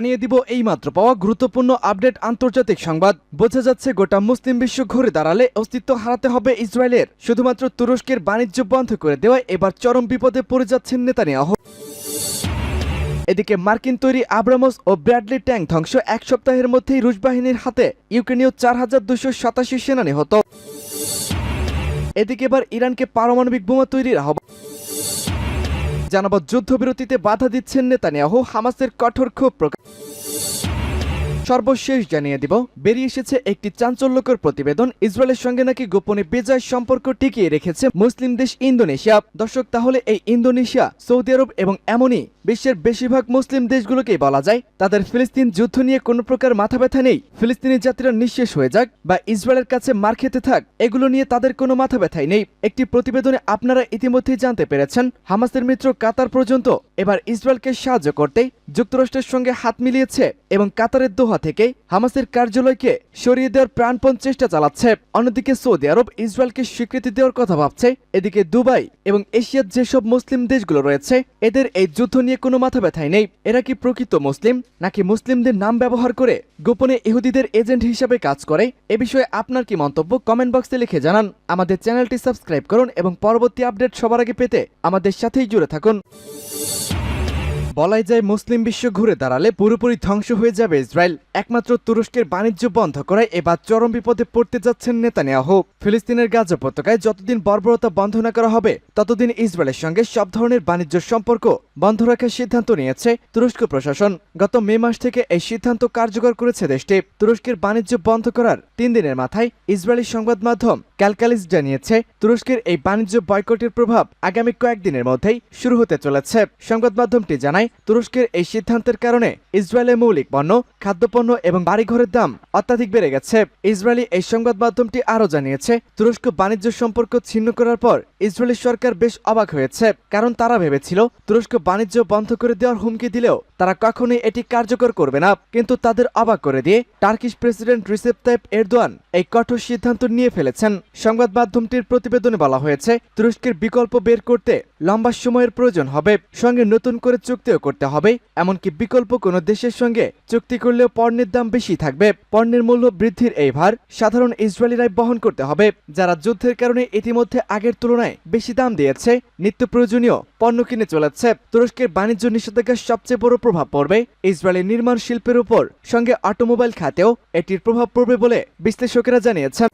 জানিয়ে দিব এই মাত্র পাওয়া গুরুত্বপূর্ণ আপডেট আন্তর্জাতিক সংবাদ। বোঝা যাচ্ছে গোটা মুসলিম বিশ্ব ঘুরে দাঁড়ালে অস্তিত্ব হারাতে হবে ইসরায়েলের। শুধুমাত্র তুরস্কের বাণিজ্য বন্ধ করে দেওয়ায় এবার চরম বিপদে পড়ে যাচ্ছেন নেতানিয়াহু। এদিকে মার্কিন তৈরি আব্রামস ও ব্র্যাডলি ট্যাঙ্ক ধ্বংস এক সপ্তাহের মধ্যেই রুশ বাহিনীর হাতে। ইউক্রেনীয় চার হাজার দুশো সাতাশি সেনা নিহত। এদিকে এবার ইরানকে পারমাণবিক বোমা তৈরির আহ্বান। জানাব যুদ্ধবিরতিতে বাধা দিচ্ছেন নেতানিয়াহু। হামাসের কঠোর ক্ষোভ প্রকাশ সর্বশেষ জানিয়ে দিব, বেরিয়ে এসেছে একটি চাঞ্চল্যকর প্রতিবেদন। ইসরায়েলের সঙ্গে নাকি গোপনে বেজায় সম্পর্ক টিকিয়ে রেখেছে মুসলিম দেশ ইন্দোনেশিয়া। দর্শক, তাহলে এই ইন্দোনেশিয়া, সৌদি আরব এবং এমনই বিশ্বের বেশিরভাগ মুসলিম দেশগুলোকেই বলা যায়, তাদের ফিলিস্তিন যুদ্ধ নিয়ে কোনো প্রকার মাথা ব্যথা নেই। ফিলিস্তিনি যাত্রীরা নিঃশেষ হয়ে যাক বা ইসরায়েলের কাছে মার খেতে থাক, এগুলো নিয়ে তাদের কোনো মাথা ব্যথাই নেই। একটি প্রতিবেদনে আপনারা ইতিমধ্যেই জানতে পেরেছেন, হামাসের মিত্র কাতার পর্যন্ত এবার ইসরায়েলকে সাহায্য করতে যুক্তরাষ্ট্রের সঙ্গে হাত মিলিয়েছে এবং কাতারের দোহা থেকে হামাসের কার্যালয়কে সরিয়ে দেওয়ার প্রাণপণ চেষ্টা চালাচ্ছে। অন্যদিকে সৌদি আরব ইসরায়েলকে স্বীকৃতি দেওয়ার কথা ভাবছে। এদিকে দুবাই এবং এশিয়ার যেসব মুসলিম দেশগুলো রয়েছে, এদের এই যুদ্ধ নিয়ে কোনো মাথা ব্যথাই নেই। এরা কি প্রকৃত মুসলিম, নাকি মুসলিমদের নাম ব্যবহার করে গোপনে ইহুদিদের এজেন্ট হিসাবে কাজ করে? এ বিষয়ে আপনার কি মন্তব্য কমেন্ট বক্সে লিখে জানান। আমাদের চ্যানেলটি সাবস্ক্রাইব করুন এবং পরবর্তী আপডেট সবার আগে পেতে আমাদের সাথেই জুড়ে থাকুন। বলাই যায় মুসলিম বিশ্ব ঘুরে দাঁড়ালে পুরোপুরি ধ্বংস হয়ে যাবে ইসরায়েল। একমাত্র তুরস্কের বাণিজ্য বন্ধ করায় এবার চরম বিপদে পড়তে যাচ্ছেন নেতানিয়াহু। ফিলিস্তিনের গাজা উপত্যকায় যতদিন বর্বরতা বন্ধ না করা হবে, ততদিন ইসরায়েলের সঙ্গে সব ধরনের বাণিজ্য সম্পর্ক বন্ধ রাখার সিদ্ধান্ত নিয়েছে তুরস্ক প্রশাসন। গত মে মাস থেকে এই সিদ্ধান্ত কার্যকর করেছে দেশটি। তুরস্কের বাণিজ্য বন্ধ করার তিন দিনের মাথায় ইসরায়েলি সংবাদ মাধ্যম ক্যালকালিস জানিয়েছে, তুরস্কের এই বাণিজ্য বয়কটের প্রভাব আগামী কয়েকদিনের মধ্যেই শুরু হতে চলেছে। সংবাদ মাধ্যমটি জানায় তুরস্কের এই সিদ্ধান্তের কারণে ইসরায়েলের মৌলিক পণ্য, খাদ্যপণ্য এবং বাড়িঘরের দাম অত্যাধিক বেড়ে গেছে। ইসরায়েলি এই সংবাদ মাধ্যমটি আরও জানিয়েছে, তুরস্ক বাণিজ্য সম্পর্ক ছিন্ন করার পর ইসরায়েলি সরকার বেশ অবাক হয়েছে, কারণ তারা ভেবেছিল তুরস্ক বাণিজ্য বন্ধ করে দেওয়ার হুমকি দিলেও তারা কখনোই এটি কার্যকর করবে না। কিন্তু তাদের অবাক করে দিয়ে Turkish president Recep Tayyip Erdogan এই কঠোর সিদ্ধান্ত নিয়ে ফেলেছেন। সংবাদ মাধ্যমটির প্রতিবেদনে বলা হয়েছে, তুরস্কের বিকল্প বের করতে লম্বা সময়ের প্রয়োজন হবে। সঙ্গে নতুন করে চুক্তিও করতে হবে। এমনকি বিকল্প কোনো দেশের সঙ্গে চুক্তি করলেও পণ্যের দাম বেশি থাকবে। পণ্যের মূল্য বৃদ্ধির এই ভার সাধারণ ইসরায়েলিরাই বহন করতে হবে। যারা যুদ্ধের কারণে ইতিমধ্যে আগের তুলনায় বেশি দাম দিয়েছে, নিত্য প্রয়োজনীয় পণ্য কিনে চলেছে। তুরস্কের বাণিজ্য নিষেধাজ্ঞার সবচেয়ে বড় প্রভাব পড়বে ইসরায়েলি নির্মাণ শিল্পের উপর। সঙ্গে অটোমোবাইল খাতেও এটির প্রভাব পড়বে বলে বিশ্লেষকেরা জানিয়েছেন।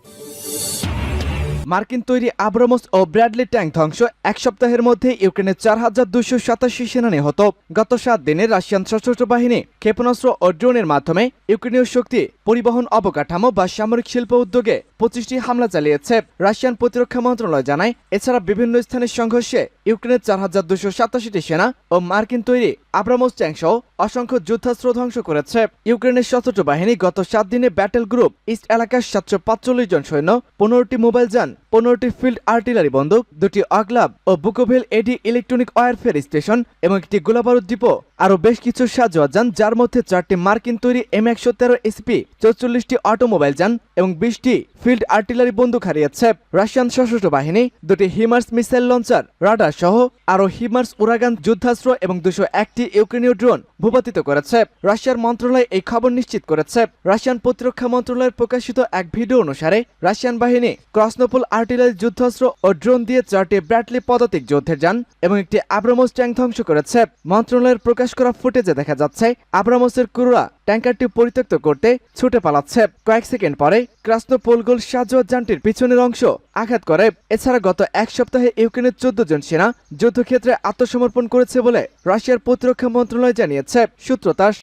মার্কিন তৈরি আব্রামস ও ব্র্যাডলি ট্যাঙ্ক ধ্বংস এক সপ্তাহের মধ্যে ইউক্রেনের চার হাজার দুশো সাতাশি সেনা নিহত। গত সাত দিনে রাশিয়ান সশস্ত্র বাহিনী ক্ষেপণাস্ত্র ও ড্রোনের মাধ্যমে ইউক্রেনীয় শক্তি, পরিবহন অবকাঠামো বা সামরিক শিল্প উদ্যোগে পঁচিশটি হামলা চালিয়েছে। রাশিয়ান প্রতিরক্ষা মন্ত্রণালয় জানায়, এছাড়া বিভিন্ন স্থানের সংঘর্ষে ইউক্রেনের চার হাজার দুশো সাতাশিটি সেনা ও মার্কিন তৈরি আব্রামস ট্যাঙ্ক সহ অসংখ্য যুদ্ধাস্ত্র ধ্বংস করেছে। ইউক্রেনের সশস্ত্র বাহিনী গত সাত দিনে ব্যাটেল গ্রুপ ইস্ট এলাকার সাতশো পাঁচচল্লিশ জন সৈন্য, পনেরোটি মোবাইল যান, পনেরোটি ফিল্ড আর্টিলারি বন্দুক, দুটি অগলাব ও Bukovel AD electronic warfare station এবং একটি গোলাবারুদ ডিপো আরও বেশ কিছু সাজোয়া যান যার মধ্যে চারটি মার্কিন তৈরি এম একশো তেরো এসপি চৌচল্লিশটি অটোমোবাইল যান এবং বিশটি ফিল্ড আর্টিলারি বন্দুক হারিয়েছে। রাশিয়ান সশস্ত্র বাহিনী, দুটি হিমার্স মিসাইল লঞ্চার, রাডার সহ আরও হিমার্স উরাগান যুদ্ধাস্ত্র এবং দুশো একটি ইউক্রেনীয় ড্রোন ভূপাতিত করেছে। রাশিয়ার মন্ত্রণালয় এই খবর নিশ্চিত করেছে। রাশিয়ান প্রতিরক্ষা মন্ত্রণালয়ের প্রকাশিত এক ভিডিও অনুসারে, রাশিয়ান বাহিনী ক্রসনোপল আর্টিলারি, যুদ্ধাস্ত্র ও ড্রোন দিয়ে চারটি ব্র্যাডলি পদাতিক যুদ্ধের যান এবং একটি আব্রামোস ট্যাঙ্ক ধ্বংস করেছে। মন্ত্রণালয়ের প্রকাশ করা ফুটেজে দেখা যাচ্ছে আব্রামসের কুরুরা ট্যাঙ্কারটি পরিত্যক্ত করতে ছুটে পালাচ্ছে। কয়েক সেকেন্ড পরে ক্রাসনোপোলগোল সাজোয়া যানটির পিছনের অংশ আঘাত করে। এছাড়া গত এক সপ্তাহে ইউক্রেনের চোদ্দ জন সেনা যুদ্ধক্ষেত্রে আত্মসমর্পণ করেছে বলে রাশিয়ার প্রতিরক্ষা মন্ত্রণালয় জানিয়েছে। সূত্রতাস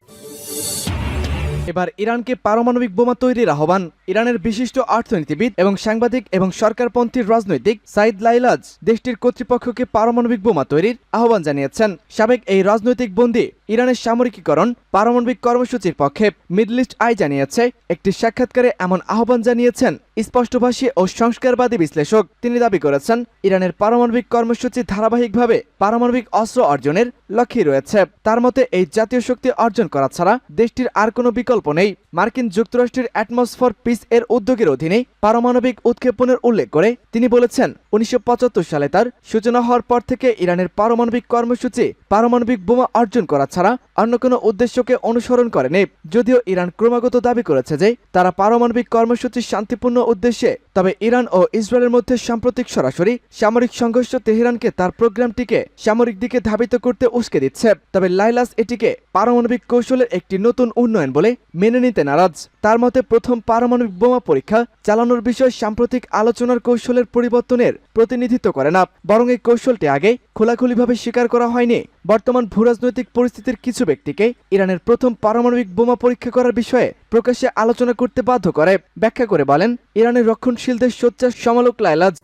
এবার ইরানকে পারমাণবিক বোমা তৈরির আহ্বান। ইরানের বিশিষ্ট অর্থনীতিবিদ এবং সাংবাদিক এবং সরকারপন্থী রাজনৈতিক সাইদ লাইলাজ দেশটির কর্তৃপক্ষকে পারমাণবিক বোমা তৈরির আহ্বান জানিয়েছেন। সাবেক এই রাজনৈতিক বন্দী ইরানের সামরিকীকরণ, পারমাণবিক কর্মসূচির পক্ষে মিডল ইস্ট আই জানিয়েছে, একটি সাক্ষাৎকারে এমন আহ্বান জানিয়েছেন স্পষ্টভাষী ও সংস্কারবাদী বিশ্লেষক তিনি দাবি করেছেন, ইরানের পারমাণবিক কর্মসূচি ধারাবাহিকভাবে পারমাণবিক অস্ত্র অর্জনের লক্ষ্যে রয়েছে। তার মতে, এই জাতীয় শক্তি অর্জন করা ছাড়া দেশটির আর কোনো বিকল্প নেই। মার্কিন যুক্তরাষ্ট্রের অ্যাটমসফার পিস এর উদ্যোগের অধীনে পারমাণবিক উৎক্ষেপণের উল্লেখ করে তিনি বলেছেন, উনিশশো পঁচাত্তর সালে তার সূচনা হওয়ার পর থেকে ইরানের পারমাণবিক কর্মসূচি পারমাণবিক বোমা অর্জন করা ছাড়া অন্য কোনো উদ্দেশ্যকে অনুসরণ করেনি। যদিও ইরান ক্রমাগত দাবি করেছে যে তারা পারমাণবিক কর্মসূচি শান্তিপূর্ণ উদ্দেশ্যে, তবে ইরান ও ইসরায়েলের মধ্যে সাম্প্রতিক সরাসরি সামরিক সংঘর্ষ তেহরানকে তার প্রোগ্রামটিকে সামরিক দিকে ধাবিত করতে উস্কে দিচ্ছে। তবে লাইলাস এটিকে পারমাণবিক কৌশলের একটি নতুন উন্নয়ন বলে মেনে নিতে নারাজ। তার মতে, প্রথম পারমাণবিক বোমা পরীক্ষা চালানোর বিষয় সাম্প্রতিক আলোচনার কৌশলের পরিবর্তনের প্রতিনিধিত্ব করে না, বরং এই কৌশলটি আগে খোলাখুলিভাবে স্বীকার করা হয়নি। বর্তমান ভূরাজনৈতিক পরিস্থিতির কিছু ব্যক্তিকে ইরানের প্রথম পারমাণবিক বোমা পরীক্ষা করার বিষয়ে প্রকাশ্যে আলোচনা করতে বাধ্য করে। ব্যাখ্যা করে বলেন, ইরানের রক্ষণশীলদের সোচ্চার সমালোক লাইলাজ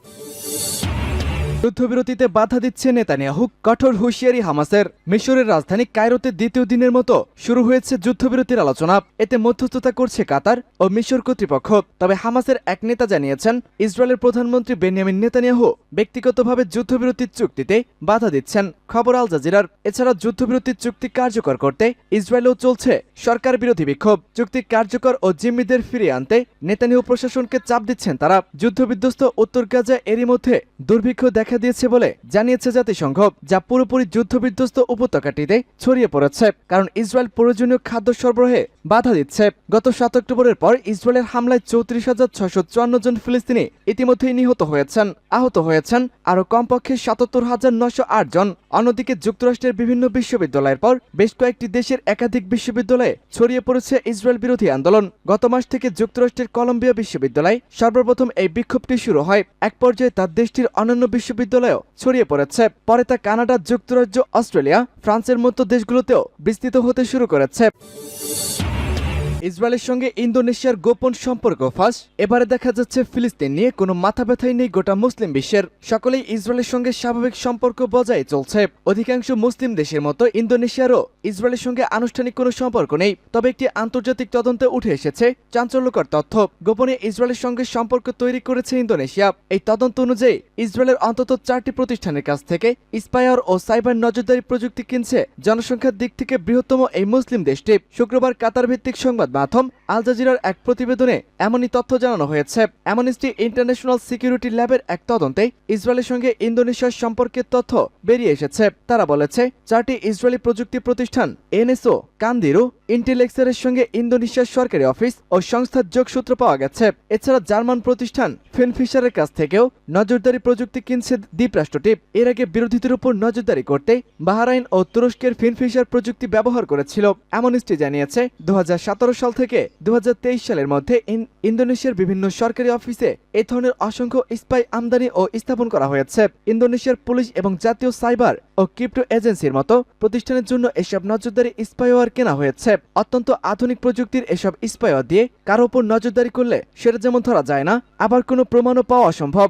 যুদ্ধবিরতিতে বাধা দিচ্ছে নেতানিয়াহু। কঠোর হুঁশিয়ারি হামাসের। মিশরের রাজধানী কায়রোতে দ্বিতীয় দিনের মতো শুরু হয়েছে যুদ্ধবিরতির আলোচনা। এতে মধ্যস্থতা করছে কাতার ও মিশর কর্তৃপক্ষ। তবে হামাসের এক নেতা জানিয়েছেন, ইসরায়েলের প্রধানমন্ত্রী বেনিয়ামিন নেতানিয়াহু ব্যক্তিগতভাবে যুদ্ধবিরতির চুক্তিতে বাধা দিচ্ছেন। খবর আল জাজিরার। এছাড়া যুদ্ধবিরতির চুক্তি কার্যকর করতে ইসরায়েলেও চলছে সরকার বিরোধী বিক্ষোভ। চুক্তি কার্যকর ও জিম্মিদের ফিরিয়ে আনতে নেতানিয়াহু প্রশাসনকে চাপ দিচ্ছেন তারা। যুদ্ধবিধ্বস্ত উত্তর গাজা এরই মধ্যে দুর্ভিক্ষ দেখা দিয়েছে বলে জানিয়েছে জাতিসংঘ, যা পুরোপুরি যুদ্ধবিধ্বস্ত উপত্যকাটিতে ছড়িয়ে পড়েছে, কারণ ইসরায়েল প্রয়োজনীয় খাদ্য সরবরাহে বাধা দিচ্ছে। গত সাত অক্টোবরের পর ইসরায়েলের হামলায় চৌত্রিশ হাজার ছশো চুয়ান্ন জন ফিলিস্তিনি ইতিমধ্যেই নিহত হয়েছেন, আহত হয়েছেন, আরও কমপক্ষে সাতাত্তর হাজার নশো আট জন। অন্যদিকে যুক্তরাষ্ট্রের বিভিন্ন বিশ্ববিদ্যালয়ের পর বেশ কয়েকটি দেশের একাধিক বিশ্ববিদ্যালয়ে ছড়িয়ে পড়েছে ইসরায়েল বিরোধী আন্দোলন। গত মাস থেকে যুক্তরাষ্ট্রের কলম্বিয়া বিশ্ববিদ্যালয়ে সর্বপ্রথম এই বিক্ষোভটি শুরু হয়। এক পর্যায়ে তা দেশটির অন্যান্য বিশ্ববিদ্যালয়েও ছড়িয়ে পড়েছে। পরে তা কানাডা, যুক্তরাজ্য, অস্ট্রেলিয়া, ফ্রান্সের মতো দেশগুলোতেও বিস্তৃত হতে শুরু করেছে। ইসরায়েলের সঙ্গে ইন্দোনেশিয়ার গোপন সম্পর্ক ফাঁস। এবারে দেখা যাচ্ছে ফিলিস্তিন নিয়ে কোনো মাথা ব্যথাই নেই গোটা মুসলিম বিশ্বের। সকলেই ইসরায়েলের সঙ্গে স্বাভাবিক সম্পর্ক বজায় চলছে। অধিকাংশ মুসলিম দেশের মতো ইন্দোনেশিয়ারও ইসরায়েলের সঙ্গে আনুষ্ঠানিক কোনো সম্পর্ক নেই। তবে একটি আন্তর্জাতিক তদন্তে উঠে এসেছে চাঞ্চল্যকর তথ্য। গোপনে ইসরায়েলের সঙ্গে সম্পর্ক তৈরি করেছে ইন্দোনেশিয়া। এই তদন্ত অনুযায়ী ইসরায়েলের অন্তত চারটি প্রতিষ্ঠানের কাছ থেকে স্পায়ার ও সাইবার নজরদারি প্রযুক্তি কিনছে জনসংখ্যার দিক থেকে বৃহত্তম এই মুসলিম দেশটি। শুক্রবার কাতার ভিত্তিক সংবাদ মাধ্যম আল জাজিরার এক প্রতিবেদনে এমনই তথ্য জানানো হয়েছে। অ্যামনিস্টি ইন্টারন্যাশনাল সিকিউরিটি ল্যাবের এক তদন্তে ইসরায়েলের সঙ্গে ইন্দোনেশিয়ার সম্পর্কের তথ্য বেরিয়ে এসেছে। তারা বলেছে, চারটি ইসরায়েলি প্রযুক্তি প্রতিষ্ঠান এনএসও, কান্দিরু, ইন্টেলেক্সের সঙ্গে ইন্দোনেশিয়ার সরকারি অফিস ও সংস্থার যোগসূত্র পাওয়া গেছে। এছাড়া জার্মান প্রতিষ্ঠান ফিনফিশারের কাছ থেকেও নজরদারি প্রযুক্তি কিনছে দ্বীপরাষ্ট্রটি। এর আগে বিরোধীদের উপর নজরদারি করতে বাহারাইন ও তুরস্কের ফিনফিশার প্রযুক্তি ব্যবহার করেছিল। এমনস্টি জানিয়েছে দু হাজার সতেরো সাল থেকে দুহাজার তেইশ সালের মধ্যে ইন্দোনেশিয়ার বিভিন্ন সরকারি অফিসে এ ধরনের অসংখ্য স্পাই আমদানি ও স্থাপন করা হয়েছে। ইন্দোনেশিয়ার পুলিশ এবং জাতীয় সাইবার ও ক্রিপ্টো এজেন্সির মতো প্রতিষ্ঠানের জন্য এসব নজরদারি স্পাইওয়ার কেনা হয়েছে। অত্যন্ত আধুনিক প্রযুক্তির এসব স্পাইওয়ার দিয়ে কারও উপর নজরদারি করলে সেটা যেমন ধরা যায় না, আবার কোনো প্রমাণও পাওয়া অসম্ভব।